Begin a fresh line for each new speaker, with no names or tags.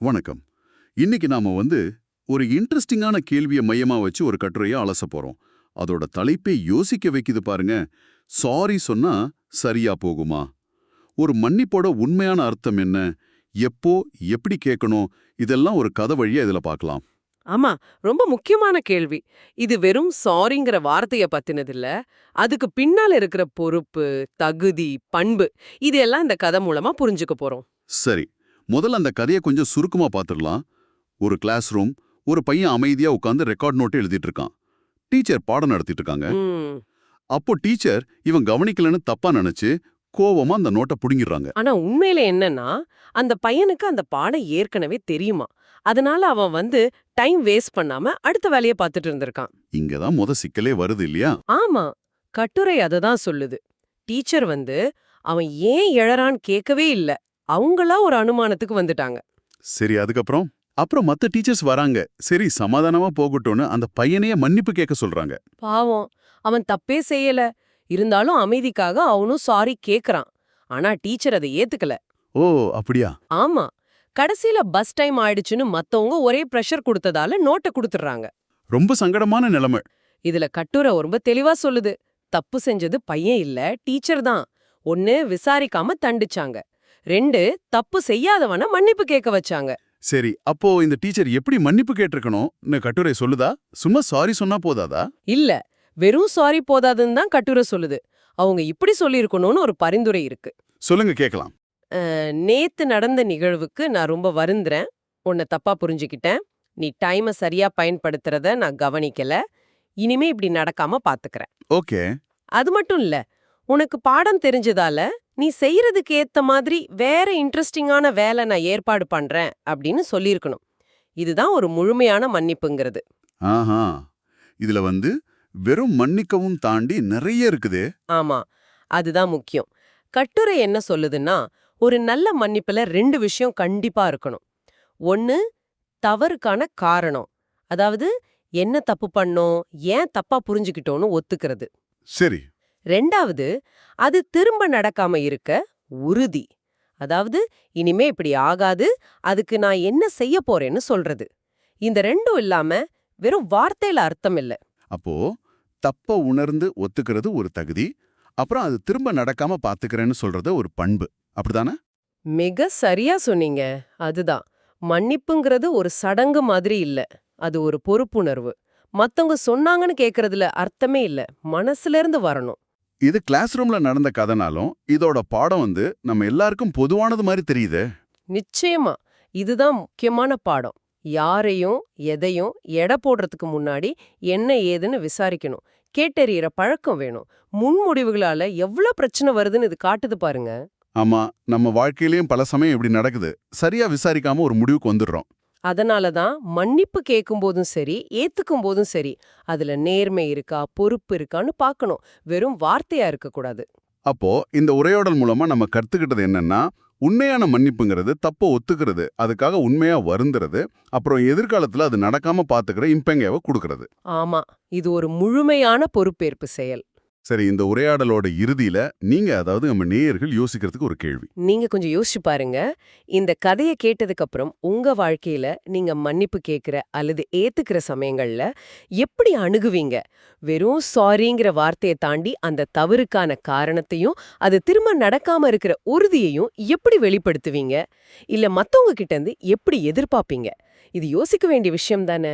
வணக்கம். இன்னைக்கு நாம வந்து ஒரு இன்ட்ரெஸ்டிங்கான கேள்வியை மையமா வச்சு ஒரு கட்டுரையை அலச போறோம். அதோட தலைப்பே யோசிக்க வைக்குது பாருங்க. சாரி சொன்னா சரியா போகுமா? ஒரு மன்னிப்போட உண்மையான அர்த்தம் என்ன? எப்போ எப்படி கேட்கணும்? இதெல்லாம் ஒரு கதை வழியா இதுல பார்க்கலாம்.
ஆமா ரொம்ப முக்கியமான கேள்வி. இது வெறும் சாரிங்கிற வார்த்தைய பத்தினது இல்ல அதுக்கு பின்னால இருக்கிற பொறுப்பு தகுதி பண்பு இது எல்லாம் இந்த கதை மூலமா புரிஞ்சுக்க போறோம்.
சரி. முதல்ல அந்த கதையை கொஞ்சம் சுருக்கமா பார்த்துடலாம் ஒரு கிளாஸ் ரூம் ஒரு பையன் அமைதியா உட்காந்து ரெக்கார்ட் நோட்டு எழுதிட்டு இருக்கான். டீச்சர் பாடம் நடத்திட்டு இருக்காங்க. அப்போ டீச்சர் இவன் கவனிக்கலன்னு தப்பா நினைச்சு கோவமா அந்த நோட்டை புடுங்கிடுறாங்க.
ஆனா உண்மையில என்னன்னா அந்த பையனுக்கு அந்த பாடம் ஏற்கனவே தெரியுமா? அதனால அவன் வந்து டைம் வேஸ்ட் பண்ணாம அடுத்த வேலைய பார்த்துட்டு இருந்திருக்கான்.
இங்கதான் முத சிக்கலே வருது இல்லையா?
ஆமா. கட்டுரை அததான் சொல்லுது. டீச்சர் வந்து அவன் ஏன் எழறான்னு கேட்கவே இல்ல. அவங்களா ஒரு அனுமானத்துக்கு வந்துட்டாங்க.
சரி அதுக்கப்புறம்? அப்புறம் மத்த டீச்சர்ஸ் வராங்க. சரி சமாதானமா போகட்டும்னு அந்த பையனையே மன்னிப்பு கேட்க சொல்றாங்க.
பாவம். அவன் தப்பே செய்யல. இருந்தாலும் அமைதிக்காக அவனும் சாரி கேக்குறான். ஆனா டீச்சர் அதை ஏத்துக்கல.
ஓ அப்படியா?
ஆமா. கடைசில பஸ் டைம் ஆயிடுச்சுன்னு மத்தவங்க ஒரே பிரஷர் கொடுத்ததால நோட்டை கொடுத்துடுறாங்க.
ரொம்ப சங்கடமான நிலைமை.
இதுல கட்டுரை ரொம்ப தெளிவா சொல்லுது. தப்பு செஞ்சது பையன் இல்ல டீச்சர் தான். ஒன்னு விசாரிக்காம தண்டிச்சாங்க. ரெண்டு தப்பு செய்யாதவன மன்னிப்பு கேட்க வச்சாங்க.
சரி அப்போ இந்த டீச்சர் எப்படி மன்னிப்பு கேட்டிருக்கணும்னு கட்டுரை சொல்லுதா? சும்மா சாரி சொன்னா போதாதா?
இல்ல வெறும் சாரி போதாதுன்னு தான் கட்டுரை சொல்லுது. அவங்க இப்படி சொல்லியிருக்கணும்னு ஒரு பரிந்துரை இருக்கு.
சொல்லுங்க கேட்கலாம்.
நேத்து நடந்த நிகழ்வுக்கு நான் ரொம்ப வருந்துறேன். உன்னை தப்பா புரிஞ்சுக்கிட்டேன். நீ டைமை சரியா பயன்படுத்துறத நான் கவனிக்கல. இனிமே இப்படி நடக்காம பாத்துக்கறேன்.
ஓகே.
அது மட்டும் இல்ல உனக்கு பாடம் தெரிஞ்சதால நீ செய்யறதுக்கு ஏத்த மாதிரி வேற இன்ட்ரெஸ்டிங்கான வேலை நான் ஏற்பாடு பண்றேன் அப்படின்னு சொல்லியிருக்கணும். இதுதான் ஒரு முழுமையான மன்னிப்புங்கிறது.
ஆஹா. இதுல வந்து வெறும் மன்னிக்கவும் தாண்டி நிறைய இருக்குதே.
ஆமா. அதுதான் முக்கியம். கட்டுரை என்ன சொல்லுதுன்னா ஒரு நல்ல மன்னிப்புல ரெண்டு விஷயம் கண்டிப்பா இருக்கணும். ஒன்னு தவறுக்கான காரணம். அதாவது என்ன தப்பு பண்ணோம் ஏன் தப்பா புரிஞ்சுக்கிட்டோன்னு ஒத்துக்கிறது.
சரி.
ரெண்டாவது அது திரும்ப நடக்காம இருக்க உறுதி. அதாவது இனிமே இப்படி ஆகாது அதுக்கு நான் என்ன செய்ய போறேன்னு சொல்றது. இந்த ரெண்டும் இல்லாம வெறும் வார்த்தையில அர்த்தம் இல்ல.
அப்போ தப்ப உணர்ந்து ஒத்துக்கிறது ஒரு தகுதி அப்புறம் அது திரும்ப நடக்காம பாத்துக்கிறேன்னு சொல்றது ஒரு பண்பு. அப்படிதானே
மிக சரியா சொன்னீங்க. அதுதான். மன்னிப்புங்கிறது ஒரு சடங்கு மாதிரி இல்ல. அது ஒரு பொறுப்புணர்வு. மத்தவங்க சொன்னாங்கன்னு கேக்குறதுல அர்த்தமே இல்ல. மனசுல இருந்து வரணும்.
இது கிளாஸ் ரூம்ல நடந்த கதைனாலும் இதோட பாடம் வந்து நம்ம எல்லாருக்கும் பொதுவானது மாதிரி தெரியுதே.
நிச்சயமா. இதுதான் முக்கியமான பாடம். யாரையும் எதையும் எடை போடுறதுக்கு முன்னாடி என்ன ஏதுன்னு விசாரிக்கணும். கேட்டறியற பழக்கம் வேணும். முன்முடிவுகளால எவ்வளவு பிரச்சனை வருதுன்னு இது காட்டுது பாருங்க.
ஆமா நம்ம வாழ்க்கையிலயும் பல சமயம் இப்படி நடக்குது. சரியா விசாரிக்காம ஒரு முடிவுக்கு வந்துடுறோம்.
அதனால தான் மன்னிப்பு கேட்கும் போதும் சரி ஏத்துக்கும் போதும் சரி அதுல நேர்மை இருக்கா பொறுப்பு இருக்கான்னு பார்க்கணும். வெறும் வார்த்தையா இருக்கக்கூடாது.
அப்போ இந்த உரையாடல் மூலமா நம்ம கத்துக்கிட்டது என்னன்னா உண்மையான மன்னிப்புங்கிறது தப்ப ஒத்துக்கிறது அதுக்காக உண்மையா வருந்துறது அப்புறம் எதிர்காலத்துல அது நடக்காம பாத்துக்கிற இம்பெங்கவை கொடுக்கறது.
ஆமா இது ஒரு முழுமையான பொறுப்பேற்பு செயல்.
சரி இந்த உரையாடலோட இறுதியில நீங்க அதாவது நம்ம நேயர்கள் யோசிக்கிறதுக்கு ஒரு கேள்வி.
நீங்க கொஞ்சம் யோசிச்சு பாருங்க. இந்த கதையை கேட்டதுக்கு அப்புறம் உங்க வாழ்க்கையில நீங்க மன்னிப்பு கேக்குற அல்லது ஏத்துக்கிற சமயங்கள்ல எப்படி அணுகுவீங்க? வெறும் சாரிங்கிற வார்த்தையை தாண்டி அந்த தவறுக்கான காரணத்தையும் அது திரும்ப நடக்காம இருக்கிற உறுதியையும் எப்படி வெளிப்படுத்துவீங்க? இல்ல மத்தவங்க கிட்ட இருந்து எப்படி எதிர்பார்ப்பீங்க? இது யோசிக்க வேண்டிய விஷயம் தானே?